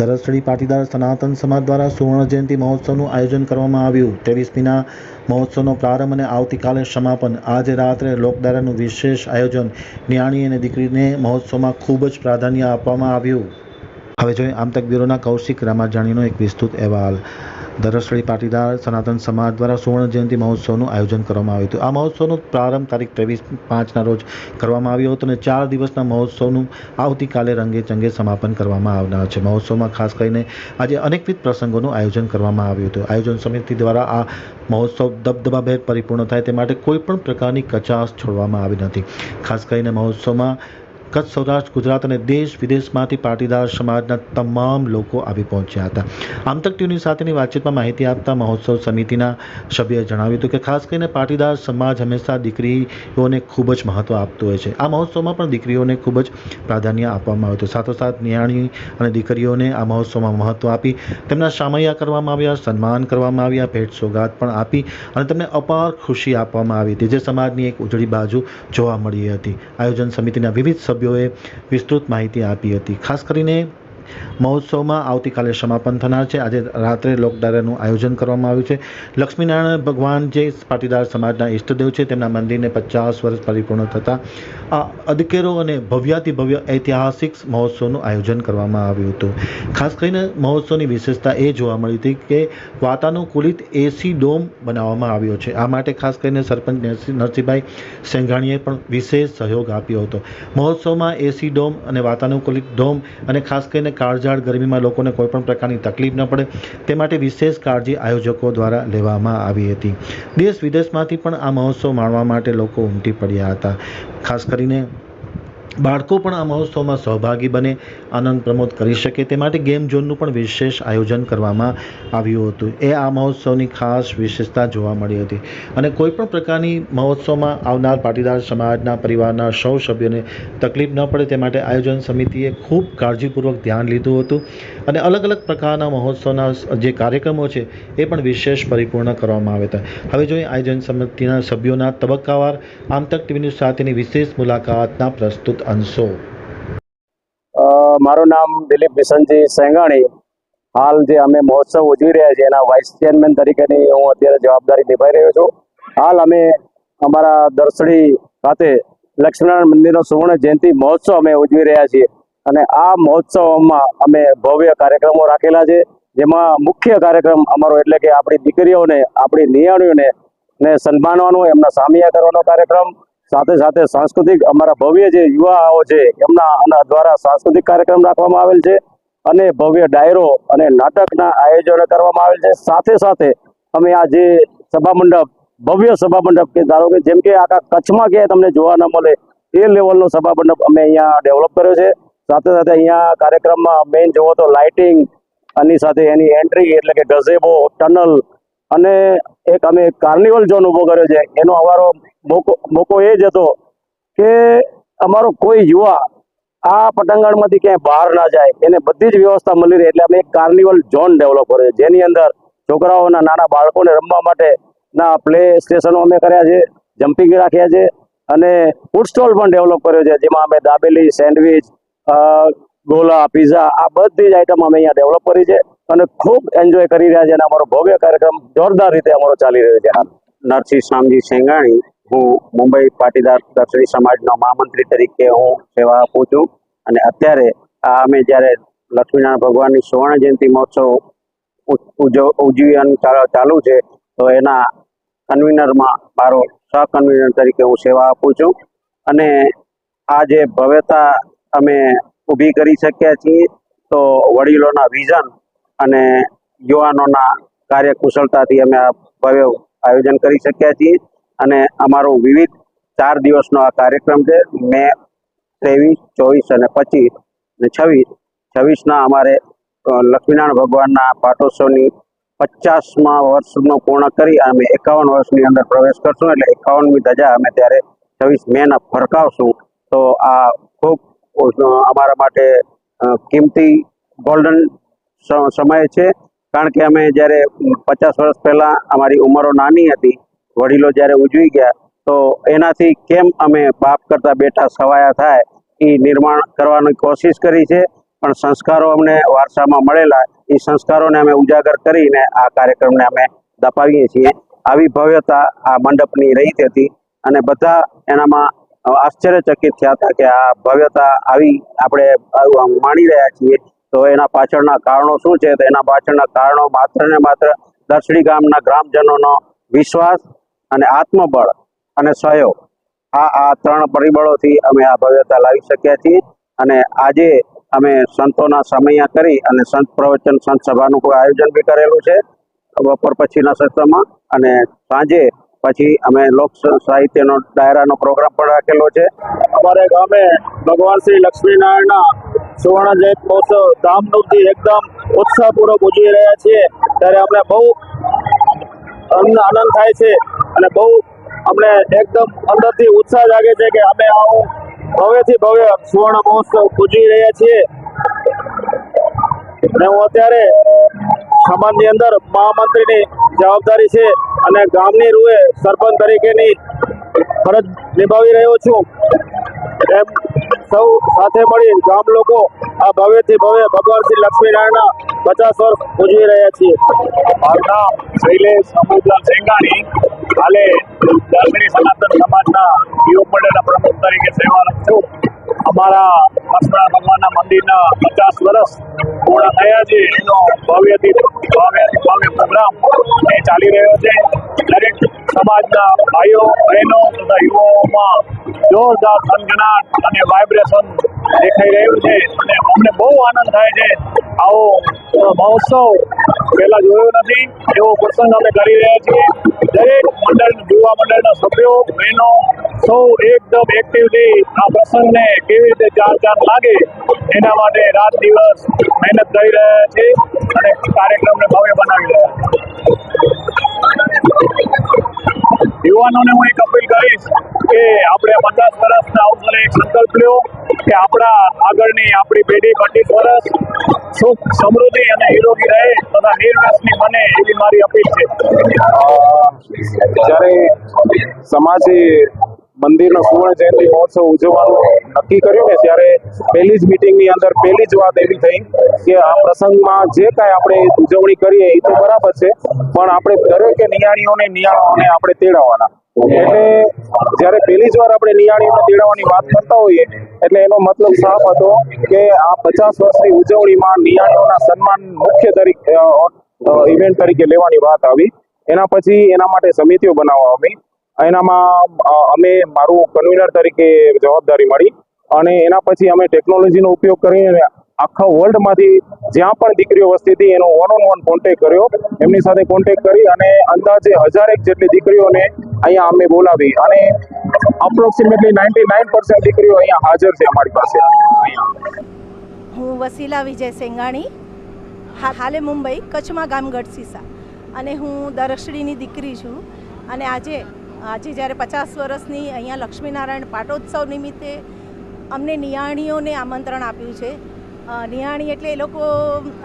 દરસડી પાટીદાર સનાતન સમાજ દ્વારા સુવર્ણ જયંતિ મહોત્સવનું આયોજન કરવામાં આવ્યું. ત્રેવીસમીના મહોત્સવનો પ્રારંભ અને આવતીકાલે સમાપન. આજે રાત્રે લોકડાયરાનું વિશેષ આયોજન ન્યાણી અને દીકરીને મહોત્સવમાં ખૂબ જ પ્રાધાન્ય આપવામાં આવ્યું. હવે જોઈએ આમતક બ્યુરોના કૌશિક રામાજાણીનો એક વિસ્તૃત અહેવાલ. દરસડી પાટીદાર સનાતન સમાજ દ્વારા સુવર્ણ જયંતિ મહોત્સવનું આયોજન કરવામાં આવ્યું હતું. આ મહોત્સવનો પ્રારંભ તારીખ ત્રેવીસ પાંચના રોજ કરવામાં આવ્યો હતો અને ચાર દિવસના મહોત્સવનું આવતીકાલે રંગે ચંગે સમાપન કરવામાં આવનાર છે. મહોત્સવમાં ખાસ કરીને આજે અનેકવિધ પ્રસંગોનું આયોજન કરવામાં આવ્યું હતું. આયોજન સમિતિ દ્વારા આ મહોત્સવ દબદબાભેર પરિપૂર્ણ થાય તે માટે કોઈપણ પ્રકારની કચાશ છોડવામાં આવી નથી. ખાસ કરીને મહોત્સવમાં કચ્છ સૌરાષ્ટ્ર, ગુજરાત અને દેશ વિદેશમાંથી પાટીદાર સમાજના તમામ લોકો આવી પહોંચ્યા હતા. આમતક ટીવીની સાથેની વાતચીતમાં માહિતી આપતા મહોત્સવ સમિતિના સભ્યએ જણાવ્યું હતું કે ખાસ કરીને પાટીદાર સમાજ હંમેશા દીકરીઓને ખૂબ જ મહત્ત્વ આપતો હોય છે. આ મહોત્સવમાં પણ દીકરીઓને ખૂબ જ પ્રાધાન્ય આપવામાં આવ્યું હતું સાથોસાથ નિયાણી અને દીકરીઓને આ મહોત્સવમાં મહત્ત્વ આપી તેમના સામૈયા કરવામાં આવ્યા, સન્માન કરવામાં આવ્યા, ભેટ સોગાદ પણ આપી અને તેમને અપાર ખુશી આપવામાં આવી હતી, જે સમાજની એક ઉજળી બાજુ જોવા મળી હતી. આયોજન સમિતિના વિવિધ સભ્યોએ વિસ્તૃત માહિતી આપી હતી. ખાસ કરીને મહોત્સવમાં આવતીકાલે સમાપન થનાર છે. આજે રાત્રે લોકડાયરાનું આયોજન કરવામાં આવ્યું છે. લક્ષ્મીનારાયણ ભગવાન જે પાટીદાર સમાજના ઈષ્ટદેવ છે, તેમના મંદિરને પચાસ વર્ષ પરિપૂર્ણ થતાં આ અદકેરો અને ભવ્યાતિ ભવ્ય ઐતિહાસિક મહોત્સવનું આયોજન કરવામાં આવ્યું હતું. ખાસ કરીને મહોત્સવની વિશેષતા એ જોવા મળી હતી કે વાતાનુકૂલિત એસી ડોમ બનાવવામાં આવ્યો છે. આ માટે ખાસ કરીને સરપંચ નરસિંહ- નરસિંહભાઈ સેંઘાણીએ પણ વિશેષ સહયોગ આપ્યો હતો. મહોત્સવમાં એસી ડોમ અને વાતાનુકૂલિત ડોમ અને ખાસ કરીને કાળઝાળ ગરમીમાં લોકોને કોઈપણ પ્રકારની તકલીફ ન પડે. તે માટે વિશેષ કાળજી આયોજકો દ્વારા લેવામાં આવી હતી. દેશ વિદેશમાંથી પણ આ મહોત્સવ માણવા માટે લોકો ઉમટી પડ્યા હતા. ખાસ કરીને બાળકો પણ આ મહોત્સવમાં સહભાગી બને, આનંદ પ્રમોદ કરી શકે તે માટે ગેમ ઝોનનું પણ વિશેષ આયોજન કરવામાં આવ્યું હતું. એ આ મહોત્સવની ખાસ વિશેષતા જોવા મળી હતી. અને કોઈપણ પ્રકારની મહોત્સવમાં આવનાર પાટીદાર સમાજના પરિવારના સૌ સભ્યોને તકલીફ ન પડે તે માટે આયોજન સમિતિએ ખૂબ કાળજીપૂર્વક ધ્યાન લીધું હતું અને અલગ અલગ પ્રકારના મહોત્સવના જે કાર્યક્રમો છે એ પણ વિશેષ પરિપૂર્ણ કરવામાં આવ્યા હતા. હવે જોઈએ આયોજન સમિતિના સભ્યોના તબક્કાવાર આમતક ટીવીની સાથેની વિશેષ મુલાકાતના પ્રસ્તુત અંશો. અ, મારું નામ દિલીપ બિશનજી સેંગાણી. હાલ જે અમે મહોત્સવ ઉજવી રહ્યા છીએ એના વાઇસ ચેરમેન તરીકેની હું અત્યારે જવાબદારી નિભાઈ રહ્યો છું. હાલ અમે અમારા દર્શડી ખાતે લક્ષ્મીનારાયણ મંદિરનો સુવર્ણ જયંતિ મહોત્સવ અમે ઉજવી રહ્યા છીએ. અને આ મહોત્સવમાં અમે ભવ્ય કાર્યક્રમો રાખેલા છે જેમાં મુખ્ય કાર્યક્રમ અમારો એટલે કે આપણી દીકરીઓને આપણી નિયાણીઓને ને સન્માનવાનો એમના સામિયા કરવાનો કાર્યક્રમ સાથે સાથે સાંસ્કૃતિક અમારા ભવ્ય જે યુવાઓ છે, એમના દ્વારા સાંસ્કૃતિક કાર્યક્રમ રાખવામાં આવેલ છે અને ભવ્ય ડાયરો અને નાટકના આયોજનો કરવામાં આવેલ છે. સાથે સાથે અમે આ જે સભા મંડપ, ભવ્ય સભા મંડપ કે ધારો કે જેમ કે આખા કચ્છમાં ક્યાંય તમને જોવા ન મળે એ લેવલનો સભા મંડપ અમે અહીંયા ડેવલપ કર્યો છે. સાથે સાથે અહીંયા કાર્યક્રમમાં મેઇન જોવો તો લાઇટિંગ આની સાથે એની એન્ટ્રી એટલે કે ગઝેબો ટનલ અને એક અમે કાર્નિવલ ઝોન ઊભો કર્યો છે. એનો અમારો મોકો મોકો એ જ હતો કે અમારો કોઈ યુવા આ પતંગણમાંથી ક્યાંય બહાર ના જાય. એને બધી જ વ્યવસ્થા મળી રહે એટલે અમે એક કાર્નિવલ ઝોન ડેવલપ કર્યો જેની અંદર છોકરાઓના નાના બાળકોને રમવા માટે ના પ્લે સ્ટેશનો અમે કર્યા છે, જમ્પિંગ રાખ્યા છે અને ફૂડ સ્ટોલ પણ ડેવલપ કર્યો છે. જેમાં અમે દાબેલી, સેન્ડવિચ ગોલા, પીઝા આ બધી જ આઈટમ અમે અહીંયા ડેવલપ કરી છે. અને ખૂબ એન્જોય કરી રહ્યા છે અને અમારો ભવ્ય કાર્યક્રમ જોરદાર રીતે અમારો ચાલી રહ્યો છે. નરસિંહ શામજી સેંગાણી, હું મુંબઈ પાટીદાર દક્ષિણી સમાજનો મહામંત્રી તરીકે હું સેવા આપું છું. અને અત્યારે આ અમે જ્યારે લક્ષ્મીનારાયણ ભગવાનની સુવર્ણ જયંતિ મહોત્સવ ઉજવન ચાલુ છે, તો એના કન્વીનરમાં મારો સહ કન્વીનર તરીકે હું સેવા આપું છું. અને આ જે ભવ્યતા અમે ઊભી કરી શક્યા છીએ, તો વડીલોના વિઝન અને યુવાનોના કાર્યકુશળતાથી અમે આ ભવ્ય આયોજન કરી શક્યા છીએ. અને અમારો વિવિધ ચાર દિવસનો આ કાર્યક્રમ છે, મે ત્રેવીસ, ચોવીસ અને પચીસ. અને છવ્વીસ. છવ્વીસના અમારે લક્ષ્મીનારાયણ ભગવાનના પાટોત્સવની પચાસમાં વર્ષનું પૂર્ણ કરી અમે એકાવન વર્ષની અંદર પ્રવેશ કરશું એટલે એકાવનમી ધજા અમે ત્યારે છવ્વીસ મેના ફરકાવશું. તો આ ખૂબ અમારા માટે કિંમતી ગોલ્ડન સમય છે. કારણ કે અમે જ્યારે પચાસ વર્ષ પહેલાં અમારી ઉંમરો નાની હતી, વડીલો જ્યારે ઉજવી ગયા, તો એનાથી કેમ અમે બાપ કરતા બેટા સવાયા થાય એ નિર્માણ કરવાની કોશિશ કરી છે. પણ સંસ્કારો અમને વારસામાં મળેલા, એ સંસ્કારોને અમે ઉજાગર કરીને આ કાર્યક્રમને અમે દપાવીએ છીએ. આવી ભવ્યતા આ મંડપની રહી હતી અને બધા એનામાં આશ્ચર્યચકિત થયા હતા કે આ ભવ્યતા આવી આપણે માણી રહ્યા છીએ. તો એના પાછળના કારણો શું છે? તો એના પાછળના કારણો માત્ર ને માત્ર દર્શડી ગામના ગ્રામજનોનો વિશ્વાસ અને આત્મબળ અને સહયોગ. આ આ ત્રણ પરિબળોથી અમે આ ભવ્યતા લાવી શક્યા છીએ અને આજે અમે સંતોના સમયા કરી અને સંત પ્રવચન સંત સભાનું આયોજન બી કરેલું છે. બપોર પછીના સત્રમાં અને સાંજે પછી અમે લોક સાહિત્યનો ડાયરાનો પ્રોગ્રામ પણ રાખેલો છે. અમારે ગામે ભગવાન શ્રી લક્ષ્મીનારાયણના સુવર્ણ જયંત મહોત્સવ ધામધૂમથી એકદમ ઉત્સાહપૂર્વક ઉજવી રહ્યા છીએ. ત્યારે અમને બહુ અમને આનંદ થાય છે અને બહુ અમને એકદમ અંદરથી ઉત્સાહ જાગે છે કે અમે આવું ભવ્યથી ભવ્ય સુવર્ણ મહોત્સવ ઉજવી રહ્યા છીએ. અને હું અત્યારે સમાજની અંદર મહામંત્રીની જવાબદારી છે અને ગામની રૂએ સરપંચ તરીકેની ફરજ નિભાવી રહ્યો છું. એમ સૌ સાથે મળી ગામ લોકો આ ભવ્યથી ભવ્ય ભગવાન શ્રી લક્ષ્મીનારાયણના પચાસ વર્ષ ઉજવી રહ્યા છીએ. મારું નામ શૈલેષ અમૃતલાલ સેંગાણી. હાલે દર્શની સનાતન સમાજના યુવક મંડળના પ્રમુખ તરીકે સેવારત છું. અમારા લક્ષ્મણ ભગવાનના મંદિરના પચાસ વર્ષ ભવ્યથી ભવ્યથી ભવ્ય પ્રોગ્રામ એ ચાલી રહ્યો છે. દરેક સમાજના ભાઈઓ, બહેનો તથા યુવાઓમાં જોરદાર થનગનાટ અને વાઇબ્રેશન દેખાઈ રહ્યું છે અને અમને બહુ આનંદ થાય છે. આવો મહોત્સવ પહેલાં જોયો નથી, એવો પ્રસંગ અમે કરી રહ્યા છીએ. દરેક યુવા મંડળના સભ્યો, બહેનો સૌ એકદમ એક્ટિવલી આ પ્રસંગને કેવી રીતે ચાર ચાર લાગે એના માટે રાત દિવસ મહેનત કરી રહ્યા છે અને કાર્યક્રમને ભવ્ય બનાવી રહ્યા યુવાનોને હું એક અપીલ કરીશ કે આપણે પચાસ વર્ષના અવસરે એક સંકલ્પ લ્યો કે આપણા આગળની આપણી પેઢી પચીસ વર્ષ સુખ, સમૃદ્ધિ અને નિરોગી રહે તથા નિર્વ્યસની બને એવી મારી અપીલ છે. જ્યારે સમાજે મંદિરનો સુવર્ણ જયંતિ મહોત્સવ ઉજવવાનું નક્કી કર્યું ને, ત્યારે પહેલી જ મિટિંગની અંદર પહેલી જ વાત એવી થઈ કે આ પ્રસંગમાં જે કાંઈ આપણે ઉજવણી કરીએ એ તો બરાબર છે, પણ આપણે દરેકે નિયાણીઓને નિયાણોને આપણે તેડાવવાના એટલે જ્યારે પહેલી જ વાર આપણે નિયાળીઓને તેડાવવાની વાત કરતા હોઈએ, એટલે એનો મતલબ સાફ હતો કે આ પચાસ વર્ષની ઉજવણીમાં નિયાણીઓના સન્માન મુખ્ય તરીકે ઇવેન્ટ તરીકે લેવાની વાત આવી. એના પછી એના માટે સમિતિઓ બનાવવા આવી એનામાં અમે મારું કન્વીનર તરીકે જવાબદારી મળી અને એના પછી અમે ટેકનોલોજીનો ઉપયોગ કરીને આખા વર્લ્ડમાંથી જ્યાં પણ દીકરીઓ વસ્તી હતી એનો વન ઓન વન કોન્ટેક્ટ કર્યો. એમની સાથે કોન્ટેક્ટ કરી અને અંદાજે હજારેક જેટલી દીકરીઓને અહીંયા અમે બોલાવી અને અપ્રોક્સિમેટલી નાઇન્ટી નાઇન પર્સન્ટ દીકરીઓ અહીંયા હાજર છે અમારી પાસે. હું વસીલા વિજય સેંગાણી, હાલે મુંબઈ, કચ્છમાં ગામ ગઢસીસા અને હું દરશડીની દીકરી છું. અને આજે આજે જ્યારે પચાસ વર્ષની અહીંયા લક્ષ્મીનારાયણ પાટોત્સવ નિમિત્તે અમને નિયાણીઓને આમંત્રણ આપ્યું છે. નિયાણી એટલે એ લોકો,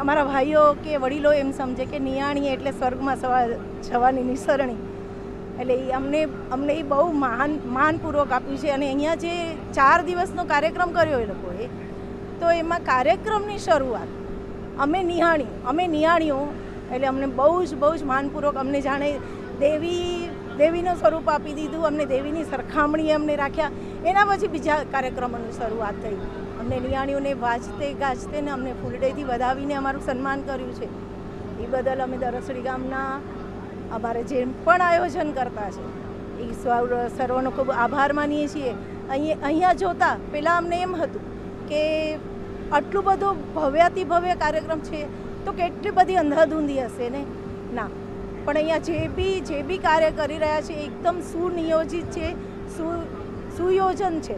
અમારા ભાઈઓ કે વડીલો એમ સમજે કે નિયાણી એટલે સ્વર્ગમાં સવા, જવાની નિસરણી. એટલે એ અમને અમને એ બહુ મહાન માનપૂર્વક આપ્યું છે. અને અહીંયા જે ચાર દિવસનો કાર્યક્રમ કર્યો એ લોકોએ, તો એમાં કાર્યક્રમની શરૂઆત, અમે નિહાણી, અમે નિહાણીઓ એટલે અમને બહુ જ બહુ જ માનપૂર્વક અમને જાણે દેવી, દેવીનું સ્વરૂપ આપી દીધું, અમને દેવીની સરખામણી અમને રાખ્યા. એના પછી બીજા કાર્યક્રમોની શરૂઆત થઈ. અમને નિયાણીઓને વાજતે, ગાજતે ને અમને ફૂલડેથી વધાવીને અમારું સન્માન કર્યું છે. એ બદલ અમે દરસડી ગામના અમારે જે પણ આયોજન કરતા છે. એ સર્વ સર્વનો ખૂબ આભાર માનીએ છીએ. અહીં અહીંયા જોતા પહેલાં અમને એમ હતું કે આટલું બધું ભવ્યાતિ ભવ્ય કાર્યક્રમ છે. તો કેટલી બધી અંધાધૂંધી હશે ને? ના. પણ અહીંયા જે બી જે બી કાર્ય કરી રહ્યા છે એકદમ સુનિયોજિત છે, સુ, સુયોજન છે.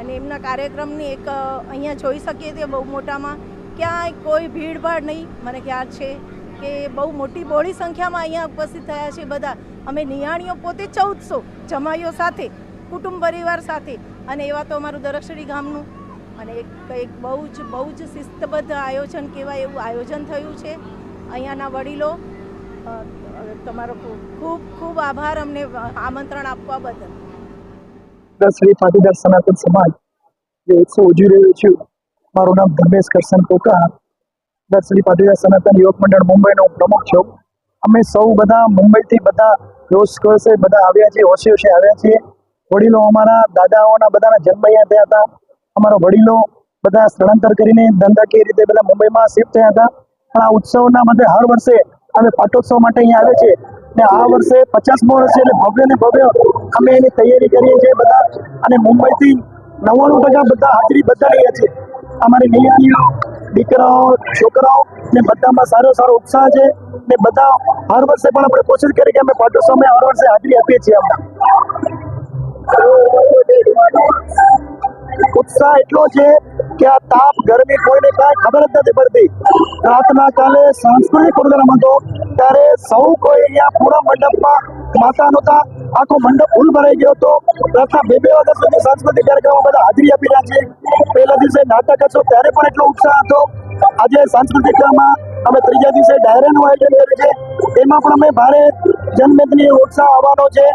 અને એમના કાર્યક્રમની એક અહીંયા જોઈ શકીએ તે બહુ મોટામાં. ક્યાંય કોઈ ભીડભાડ નહીં. મને ખ્યાલ છે કે બહુ મોટી બહોળી સંખ્યામાં અહીંયા ઉપસ્થિત થયા છે બધા. અમે નિયાણીઓ પોતે ચૌદસો જમાઈઓ સાથે, કુટુંબ પરિવાર સાથે. અને એવા તો અમારું દરક્ષરી ગામનું અને એક એક બહુ જ બહુ જ શિસ્તબદ્ધ આયોજન કહેવાય એવું આયોજન થયું છે અહીંયાના વડીલો. તમારો ખૂબ ખૂબ આભાર અમને આમંત્રણ આપવા બદલ. શ્રી પાટીદાર સનાતન સમાજ જે ઉત્સવ ઉજવી રહ્યો છું, મારું નામ ધર્મેશ કરશન કોકા શ્રી પાટીદાર સનાતન યુવક મંડળ મુંબઈનો પ્રમુખ છું. અમે સૌ બધા મુંબઈથી બધા રોજ કરશે બધા આવ્યા છે હોશે હોશે આવ્યા છીએ. વડીલો અમારા, દાદાઓના બધાના જન્મ અહીંયા થયા હતા. અમારા વડીલો બધા સ્થળાંતર કરીને ધંધાકીય રીતે બધા મુંબઈમાં શિફ્ટ થયા હતા. પણ આ ઉત્સવના માટે હર વર્ષે અમે પાટોત્સવ માટે અહીંયા આવે છે. ને આ વર્ષે પચાસમો વર્ષ છે એટલે ભવ્ય ને ભવ્ય અમે એની તૈયારી કરીએ છીએ બધા. અને મુંબઈથી નવ્વાણું ટકા બધા હાજરી બધા રહ્યા છે. અમારી નિયાણીઓ દીકરાઓ, છોકરાઓ ને બધામાં સારો સારો ઉત્સાહ છે. ને બધા હર વર્ષે પણ આપણે કોશિશ કરીએ કે અમે પાટોત્સવમાં હર વર્ષે હાજરી આપીએ છીએ અમને. ઉત્સાહ એટલો છે કે આ તાપ ગરમી કોઈને કાંઈ ખબર જ નથી પડતી. રાતના કાલે સાંસ્કૃતિક પ્રોગ્રામ હતો, ત્યારે સૌ કોઈ અહીંયા પૂરા મંડપમાં માતા નહોતા આખો મંડપ ફૂલ ભરાઈ ગયો હતો. રાતના બે બે વાગ્યા સુધી સાંસ્કૃતિક કાર્યક્રમો બધા હાજરી આપી રહ્યા છે. પહેલા દિવસે નાટક હતો, ત્યારે પણ એટલો ઉત્સાહ હતો. આજે સાંસ્કૃતિકમાં અમે ત્રીજા દિવસે ડાયરાનું આયોજન કર્યું છે. તેમાં પણ અમે ભારે જનમેદની ઉત્સાહ આવવાનો છે.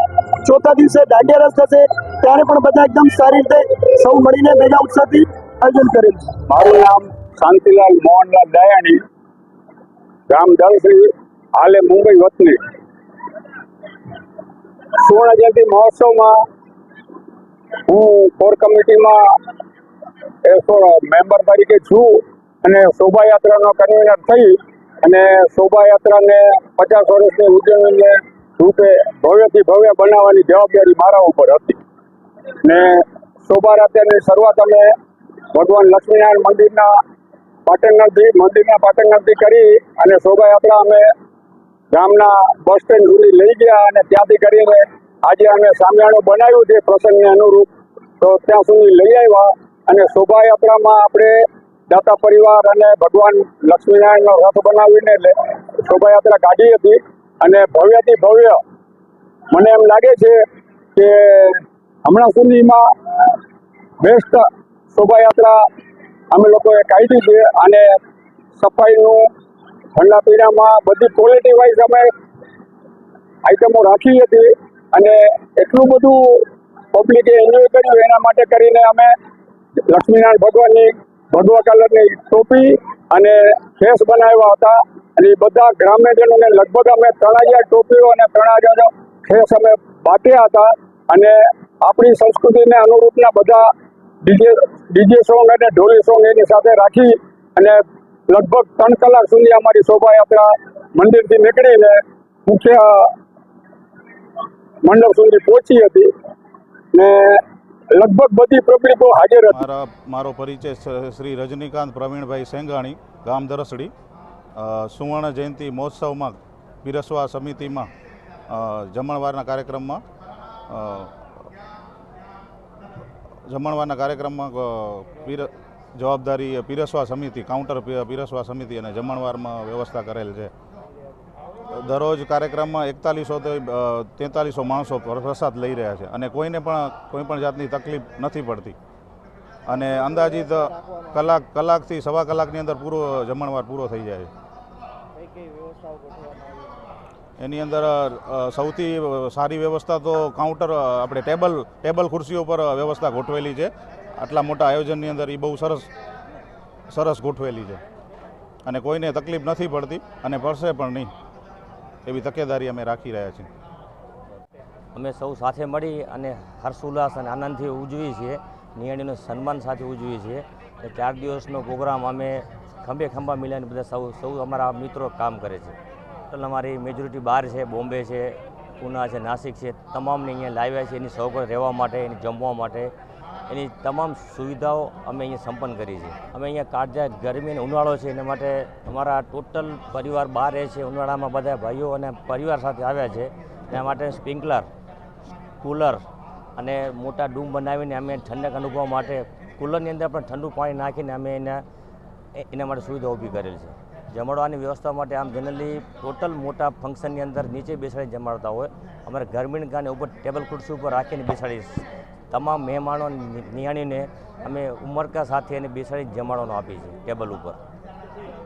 ચોથા દિવસે દાંડિયા રસ થશે. ત્યારે પણ બધા એકદમ સારી રીતે સૌ મળીને ભેગા ઉત્સાહથી આયોજન કરેલું મારું નામ શાંતિલાલ મોહનલાલ દયાણી ગામ દળશ્રી હાલે મુંબઈ વતની. સુવર્ણ જયંતિ મહોત્સવમાં હું કોર કમિટીમાં મેમ્બર તરીકે છું અને શોભાયાત્રાનો કન્વીનર થઈ અને શોભાયાત્રાને પચાસ વર્ષની ઉજવણીને રૂપે ભવ્યથી ભવ્ય બનાવવાની જવાબદારી મારા ઉપર હતી. ને શોભાયાત્રાની શરૂઆત અમે ભગવાન લક્ષ્મીનારાયણ મંદિરના પાટણગઢથી મંદિરના પાટણગઢથી કરી અને શોભાયાત્રા અમે ગામના બસ સ્ટેન્ડ સુધી લઈ ગયા અને ત્યાંથી કરીને આજે અમે સામિયાણું બનાવ્યું છે પ્રસંગને અનુરૂપ. તો ત્યાં સુધી લઈ આવ્યા અને શોભાયાત્રામાં આપણે દાતા પરિવાર અને ભગવાન લક્ષ્મીનારાયણનો રથ બનાવીને શોભાયાત્રા કાઢી હતી. અને ભવ્યથી ભવ્ય મને એમ લાગે છે કે હમણાં સુધીમાં બેસ્ટ શોભાયાત્રા અમે લોકોએ કાઢી છે અને સફાઈનું ઠંડા પીણામાં બધી ક્વોલિટી વાઇઝ અમે આઈટમો રાખી હતી અને એટલું બધું પબ્લિકે એન્જોય કર્યું. એના માટે કરીને અમે લક્ષ્મીનારાયણ ભગવાનની ભગવા કલરની ટોપી અને ફેસ બનાવ્યા હતા. અને બધા ગ્રામ્યજનોને લગભગ અમે ત્રણ હજાર ટોપીઓ અને ત્રણ હજાર ફેસ અમે બાંટ્યા હતા અને આપણી સંસ્કૃતિને અનુરૂપના બધા ડીજે ડીજે સોંગ અને ઢોલી સોંગ એની સાથે રાખી અને લગભગ ત્રણ કલાક સુધી અમારી શોભાયાત્રા મંદિરથી નીકળીને મુખ્ય મંડપ સુધી પહોંચી હતી ને લગભગ બધી પબ્લિકો હાજર હતી. મારા, મારો પરિચય શ્રી રજનીકાંત પ્રવીણભાઈ સેંગાણી, ગામ દરસડી. સુવર્ણ જયંતિ મહોત્સવમાં પીરસવા સમિતિમાં જમણવારના કાર્યક્રમમાં જમણવારના કાર્યક્રમમાં પીર, જવાબદારી પીરસવા સમિતિ, કાઉન્ટર પીરસવા સમિતિ અને જમણવારમાં વ્યવસ્થા કરેલ છે. દરરોજ કાર્યક્રમમાં એકતાલીસો તેતાલીસો માણસો પર, પ્રસાદ લઈ રહ્યા છે અને કોઈને પણ, કોઈ પણ જાતની તકલીફ નથી પડતી. અને અંદાજિત કલાક, કલાકથી સવા કલાકની અંદર પૂરો જમણવાર પૂરો થઈ જાય છે. એની અંદર સૌથી સારી વ્યવસ્થા તો કાઉન્ટર આપણે ટેબલ ટેબલ ખુરશીઓ પર વ્યવસ્થા ગોઠવેલી છે. આટલા મોટા આયોજનની અંદર એ બહુ સરસ સરસ ગોઠવેલી છે. અને કોઈને તકલીફ નથી પડતી અને પડશે પણ નહીં. એવી તકેદારી અમે રાખી રહ્યા છીએ. અમે સૌ સાથે મળી અને હર્ષોલ્લાસ અને આનંદથી ઉજવીએ છીએ. નિયાણીનું સન્માન સાથે ઉજવીએ છીએ. ચાર દિવસનો પ્રોગ્રામ અમે ખંભે ખંભા મિલાઈને બધા સૌ સૌ અમારા મિત્રો કામ કરે છે. ટોટલ અમારી મેજોરિટી બહાર છે, બોમ્બે છે, પૂના છે, નાસિક છે, તમામને અહીંયા લાવ્યા છે, એની સૌકર્ય રહેવા માટે, એની જમવા માટે. એની તમામ સુવિધાઓ અમે અહીંયા સંપન્ન કરી છે. અમે અહીંયા કાળજા ગરમી અને ઉનાળો છે, એના માટે અમારા ટોટલ પરિવાર બહાર રહે છે, ઉનાળામાં બધા ભાઈઓ અને પરિવાર સાથે આવ્યા છે. એના માટે સ્પ્રિંકલર, કુલર અને મોટા ડૂમ બનાવીને અમે ઠંડક અનુભવવા માટે કુલરની અંદર પણ ઠંડુ પાણી નાખીને અમે એના એના માટે સુવિધા ઊભી કરેલ છે. જમાડવાની વ્યવસ્થા માટે આમ જનરલી ટોટલ મોટા ફંક્શનની અંદર નીચે બેસાડીને જમાડતા હોય. અમારે ગરમીને ગાને ઉપર ટેબલ ખુરશી ઉપર રાખીને બેસાડી તમામ મહેમાનો નિહાળીને અમે ઉમરકા સાથે એને બેસાડી જમાડવાનું આપીએ છીએ ટેબલ ઉપર.